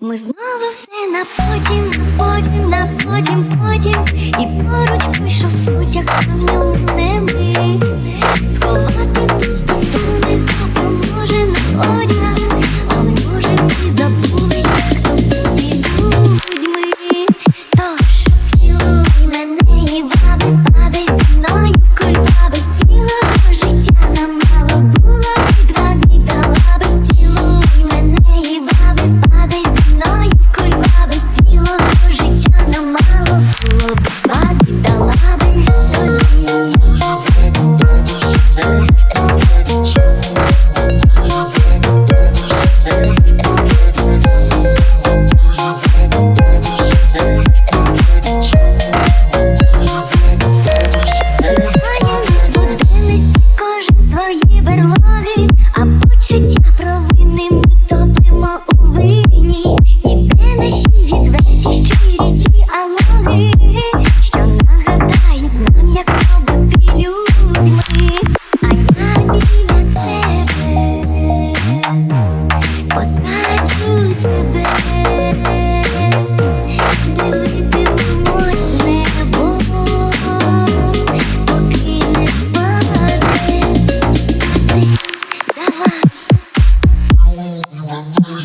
Ми знову все на потім, потім, на потім, потім. І поруч вийшов потяг, а в ньому не ми. Сховати пустоту не needs Mm-hmm.